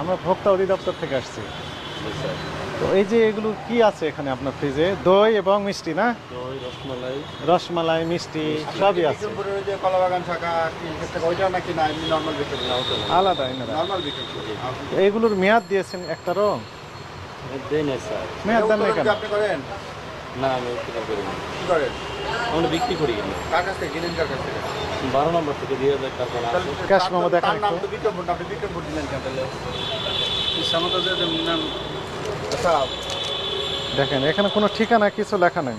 আমরা ভোক্তা অধিদপ্তর থেকে আসছি। স্যার তো এই যে এগুলো কি আছে এখানে আপনার ফ্রিজে দই এবং মিষ্টি না? দই রসমালাই। রসমালাই মিষ্টি সবই আছে। বিক্রমপুরের ওই যে কলাবাগান শাখা ওইটা নাকি না নর্মাল বিক্রি ওটা আলাদা নর্মাল বিক্রি তো এগুলোর মেয়াদ দিয়েছেন না স্যার মেয়াদ দেন না কেন? আপনি করেন? না আমি বিক্রি করি করেন? আমরা বিক্রি করি। কার কাছ থেকে? কিনেন কার কাছ থেকে। বারো নম্বর থেকে আছে ক্যাশ দেখান তার নাম তো বিক্রমপুর না, আপনি দিলেন কেন তাহলে? নাম আচ্ছা। দেখেন এখানে কোনো ঠিকানা কিছু লেখা নেই।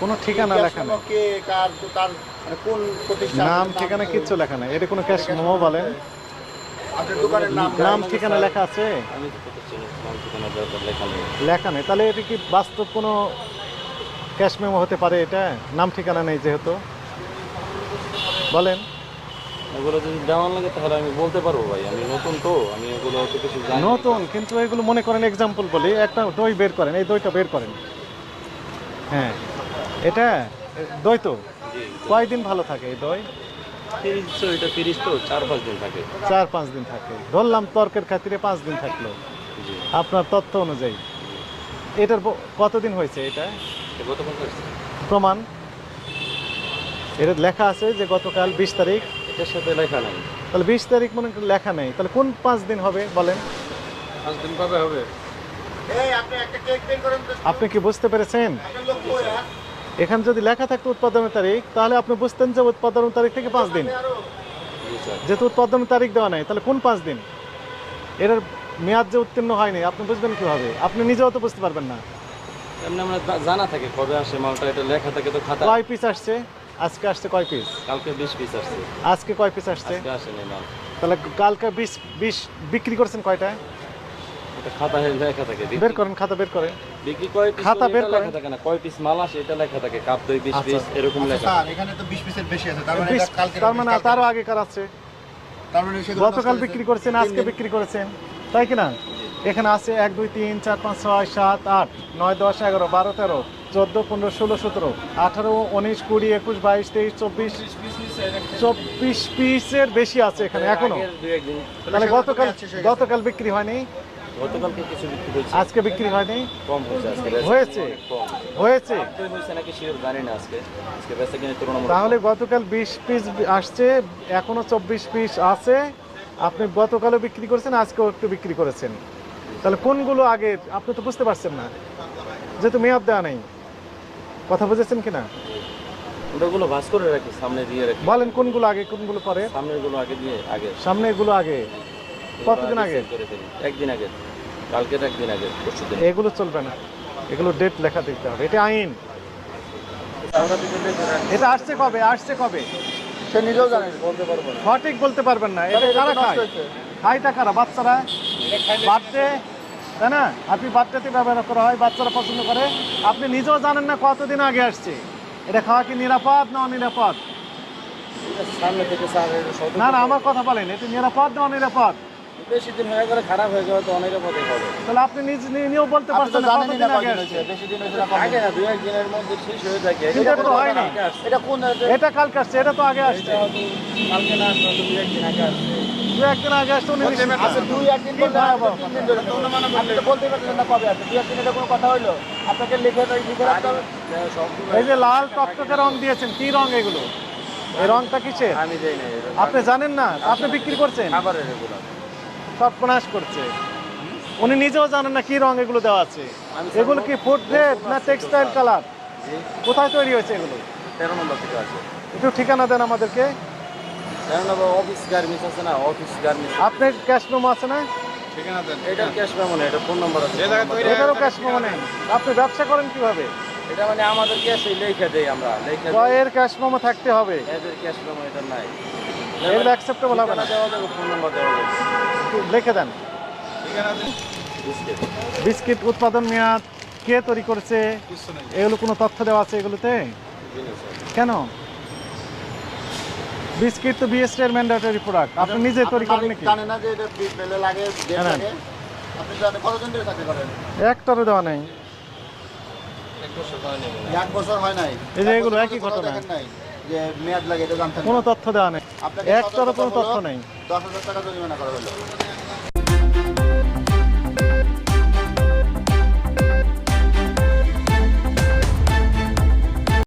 কোনো ঠিকানা লেখা নেই। কে কার তার মানে কোন প্রতিষ্ঠান নাম ঠিকানা কিচ্ছু লেখা নেই। এটা কোনো ক্যাশ মেমো বলেন আপনার দোকানের নাম নাম ঠিকানা লেখা আছে? আমি তো প্রতিষ্ঠানের নাম ঠিকানা দরকার লেখা নেই। লেখা নেই। তাহলে এটা কি বাস্তব কোনো ক্যাশ মেমো হতে পারে এটা? নাম ঠিকানা নেই যেহেতু। বলেন। এগুলো যদি দেওয়ার লাগে তাহলে আমি বলতে পারব ভাই আমি নতুন তো আমি এগুলো অত কিছু জানি না। নতুন কিন্তু এগুলো মনে করেন এক্সাম্পল বলি একটা দই বের করেন এই দইটা বের করেন। হ্যাঁ এটা দই তো? জি কয়দিন ভালো থাকে এই দই? তিরিশ তো এটা তিরিশ তো চার পাঁচ দিন থাকে। চার পাঁচ দিন থাকে। ধরলাম তর্কের খাতিরে পাঁচ দিন থাকল। জি। আপনার তথ্য অনুযায়ী। এটার ব- কতদিন হয়েছে এটা? গতকাল প্রমাণ? এটা লেখা আছে যে গতকাল বিশ তারিখ। এটার সাথে লেখা নাই। তাহলে বিশ তারিখ মনে লেখা নেই। তাহলে কোন পাঁচ দিন হবে বলেন? পাঁচ দিন কবে হবে? আপনি একটা কেক বের করেন তো। আপনি কি বুঝতে পেরেছেন? আর? এখানে যদি লেখা থাকতো উৎপাদনের তারিখ তাহলে আপনি বুঝতেন যে উৎপাদনের তারিখ থেকে পাঁচ দিন। যেহেতু উৎপাদনের তারিখ দেওয়া নাই তাহলে কোন পাঁচ দিন? এটার মেয়াদ যে উত্তীর্ণ হয়নি আপনি বুঝবেন কীভাবে? আপনি নিজেও তো বুঝতে পারবেন না। এমনি আমরা জা- জানা থাকে কবে আসে মালটা এটা লেখা থাকে তো খাতা। কয় পিস আসছে? আজকে আসছে কয় পিস কালকে বিশ পিস আসছে। আজকে কয় পিস আসছে? আজকে আসেনি মাল তাহলে কালকে বিশ বিশ বিক্রি করছেন কয়টায় এটা খাতা লেখা থাকে বের করেন খাতা বের করেন। বিক্রি কয় পিস খাতা বের করেন। থাকে না। কয় পিস মাল আসে এটা লেখা থাকে কাপ দই বিশ আচ্ছা। পিস এরকম লেখা স্যার এখানে তো 20 পিসের বেশি আছে তার মানে এটা কালকে তার মানে তারও আগে কার আছে। তার মানে গতকাল বিক্রি। করেছেন আজকে বিক্রি করেছেন। তাই কি না? এখানে আছে এক দুই তিন চার পাঁচ ছয় সাত আট নয় দশ এগারো বারো তেরো চোদ্দ পনেরো ষোলো সতেরো আঠারো উনিশ কুড়ি একুশ বাইশ তেইশ চব্বিশ চব্বিশ পিসের বেশি আছে এখানে এখনও। তাহলে গতকাল। গতকাল বিক্রি হয়নি? গতকালকে কিছু বিক্রি হয়েছে। আজকে বিক্রি হয়নি? কম হয়েছে আজকে হয়েছে? হয়েছে? হয়েছে নাকি শিওর জানি না আজকে। আজকে বেচা কিনে তুলনামূলক তাহলে গতকাল বিশ পিস আসছে এখনও চব্বিশ পিস আছে। আপনি গতকালও বিক্রি করেছেন আজকেও একটু বিক্রি করেছেন। তাহলে কোনগুলো আগে আপনি তো বুঝতে পারছেন না যেহেতু মেয়াদ দেওয়া নেই। কথা বুঝেছেন কিনা? ওটাগুলো ভাস করে রাখি সামনে দিয়ে রাখি। বলেন কোনগুলো আগে কোনগুলো পরে? সামনেরগুলো আগে দিয়ে আগে। সামনে এগুলো আগে। কতদিন আগে? একদিন আগে। কালকের একদিন আগে এগুলো চলবে না। এগুলো ডেট লেখা দিতে হবে। এটা আইন। এটা আসছে কবে? আসছে কবে? সে নিজেও জানে বলতে পারব না। সঠিক বলতে পারবেন না। এটা কারা খায়? খায়টা কারা? বাচ্চারা? বার্থডে? তাই না? হ্যাপি বার্থডেতে ব্যবহার করা হয় বাচ্চারা পছন্দ করে। আপনি নিজেও জানেন না কতদিন আগে আসছে। এটা খাওয়া কি নিরাপদ না অনিরাপদ? না না আমার কথা বলেন এটা নিরাপদ না অনিরাপদ? বেশি দিন হয়ে গেলে খারাপ হয়ে যাবে তো অনিরাপদে হবে তাহলে আপনি নিজ বলতে পারছেন না না কতদিন হয়েছে বেশি দিন হয়েছে না আগে না দুই একদিনের মধ্যে শেষ হয়ে থাকে। এটা তো। আগে আসছে। এটা কোন এটা কালকে আসছে এটা তো আগে আসছে। কালকে না আগে আসছে। দু একদিন আগে আসছে উনি দুই বলতে তিন দিন ধরে। তো পারছেন না কবে দুই এটা কোনো কথা আপনাকে লিখে লিখে রাখতে হবে। এই যে লাল টকটকে রং দিয়েছেন কি রং এগুলো? এই রংটা কিসের? আমি না আপনি জানেন না? আপনি বিক্রি করছেন? খাবারের এগুলো সর্বনাশ করছে। উনি নিজেও জানেন না কি রং এগুলো দেওয়া আছে। এগুলো কি ফুড গ্রেড না টেক্সটাইল কালার? কোথায় তৈরি হয়েছে এগুলো? তেরো নম্বর থেকে আছে। একটু ঠিকানা দেন আমাদেরকে। তেরো নম্বর অফিস গার্মেন্টস আছে না? Office garments. আপনার ক্যাশ মেমো আছে না? ঠিকানা দেন। এটার ক্যাশ মেমো এটা ফোন নম্বর আছে। তৈরি এটারও ক্যাশ মেমো নেই। আপনি ব্যবসা করেন কীভাবে? এটা মানে আমাদের ক্যাশ লেখা দেই আমরা লেখা কয়ের ক্যাশ মেমো থাকতে হবে। এদের ক্যাশ মেমো এটা নাই। এগুলো অ্যাকসেপ্টেবল হবে না। দেওয়া যাবে ফোন নম্বর দেওয়া যাবে। লিখে দেন। বিস্কিট বিস্কিট উৎপাদন মেয়াদ কে তৈরি করেছে? নেই এগুলো কোনো তথ্য দেওয়া আছে এগুলোতে? কেন? বিস্কিট তো বিএসটি এর ম্যান্ডেটরি প্রোডাক্ট আপনি নিজে তৈরি করেন নাকি? জানেন না যে এটা বেলে লাগে ডেট হ্যাঁ। লাগে। আপনি জানেন কতদিন ধরে চাকরি করেন? একটারও দেওয়া নেই। এক বছর হয় নাই এই যে এগুলো একই ঘটনা। দেখেন নাই যে মেয়াদ লাগে এটা জানতেন কোনো তথ্য দেওয়া নেই। একটারও কোনো তথ্য নেই। দশ হাজার টাকা জরিমানা করা হলো।